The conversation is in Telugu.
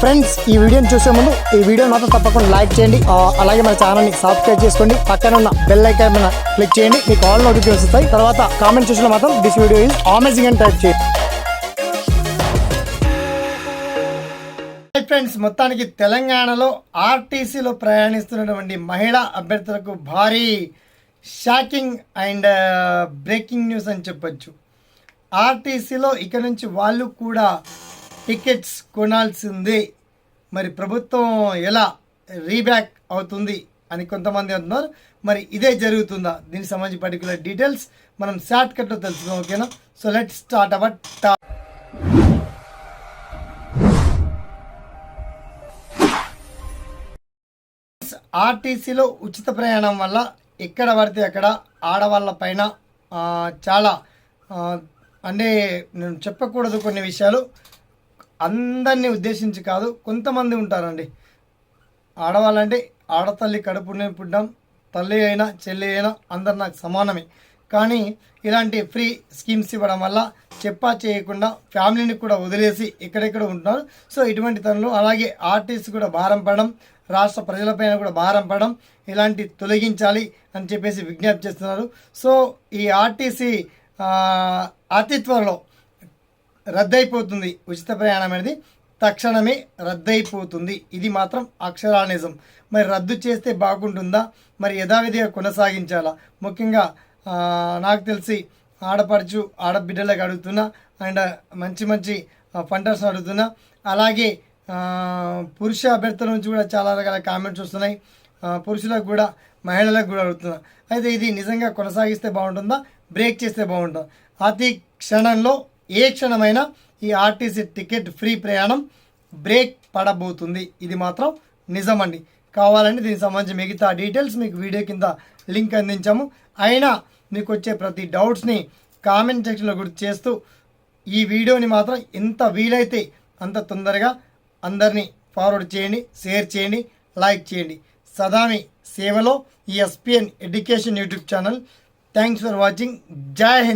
ఫ్రెండ్స్ ఈ వీడియోని చూసే ముందు ఈ వీడియో మాత్రం తప్పకుండా లైక్ చేయండి. అలాగే మన ఛానల్ని సబ్స్క్రైబ్ చేసుకోండి. పక్కన ఉన్న బెల్ ఐకాన్ మీద క్లిక్ చేయండి. మీకు ఆల్ నోటిఫికేషన్ వస్తాయి. తర్వాత కామెంట్ చూసిన మాత్రం దిస్ వీడియో ఈజ్ అమేజింగ్ అని టైప్ చేయండి. ఫ్రెండ్స్ మొత్తానికి తెలంగాణలో ఆర్టీసీలో ప్రయాణిస్తున్నటువంటి మహిళా అభ్యర్థులకు భారీ షాకింగ్ అండ్ బ్రేకింగ్ న్యూస్ అని చెప్పొచ్చు. ఆర్టీసీలో ఇక నుంచి వాళ్ళు కూడా టికెట్స్ కొనాల్సిందే. మరి ప్రభుత్వం ఎలా రీబ్యాక్ అవుతుంది అని కొంతమంది అంటున్నారు. మరి ఇదే జరుగుతుందా? దీనికి సంబంధించి పర్టికులర్ డీటెయిల్స్ మనం షార్ట్ కట్లో తెలుసుకుందాం ఓకేనా సో లెట్ స్టార్ట్ అవర్ టా ఆర్టీసీలో ఉచిత ప్రయాణం వల్ల ఎక్కడ పడితే అక్కడ ఆడవాళ్ళ పైన చాలా అంటే నేను చెప్పకూడదు కొన్ని విషయాలు. అందరినీ ఉద్దేశించి కాదు కొంతమంది ఉంటారండి. ఆడవాళ్ళంటే ఆడతల్లి కడుపునే పుట్టడం తల్లి అయినా చెల్లి అయినా అందరు నాకు సమానమే. కానీ ఇలాంటి ఫ్రీ స్కీమ్స్ ఇవ్వడం వల్ల చెప్పా చేయకుండా ఫ్యామిలీని కూడా వదిలేసి ఎక్కడెక్కడ ఉంటున్నారు. సో ఇటువంటి తనలు అలాగే ఆర్టీసీ కూడా భారం పడడం రాష్ట్ర ప్రజలపైన కూడా భారం పడడం ఇలాంటి తొలగించాలి అని చెప్పేసి విజ్ఞప్తి చేస్తున్నారు. సో ఈ ఆర్టీసీ అతి త్వరలో రద్దయిపోతుంది. ఉచిత ప్రయాణం అనేది తక్షణమే రద్దయిపోతుంది. ఇది మాత్రం అక్షరాల నిజం మరి రద్దు చేస్తే బాగుంటుందా? మరి యథావిధిగా కొనసాగించాలా? ముఖ్యంగా నాకు తెలిసి ఆడపడుచు ఆడబిడ్డలకు అడుగుతున్నా అండ్ మంచి మంచి ఫంటర్స్ అడుగుతున్నా. అలాగే పురుష అభ్యర్థుల నుంచి కూడా చాలా రకాల కామెంట్స్ వస్తున్నాయి. పురుషులకు కూడా మహిళలకు కూడా అడుగుతున్నా. అయితే ఇది నిజంగా కొనసాగిస్తే బాగుంటుందా? బ్రేక్ చేస్తే బాగుంటుందా? అతి క్షణంలో ఏ క్షణమైనా ఈ ఆర్టీసీ టికెట్ ఫ్రీ ప్రయాణం బ్రేక్ పడబోతుంది. ఇది మాత్రం నిజమండి. కావాలంటే దీనికి సంబంధించి మిగతా డీటెయిల్స్ మీకు వీడియో కింద లింక్ అందించాము. అయినా మీకు వచ్చే ప్రతి డౌట్స్ని కామెంట్ సెక్షన్లో గుర్తు చేస్తూ ఈ వీడియోని మాత్రం ఎంత వీలైతే అంత తొందరగా అందరినీ ఫార్వర్డ్ చేయండి షేర్ చేయండి లైక్ చేయండి. సదామి సేవలో ఈ SPN education YouTube channel. Thanks for watching. Jai Hind.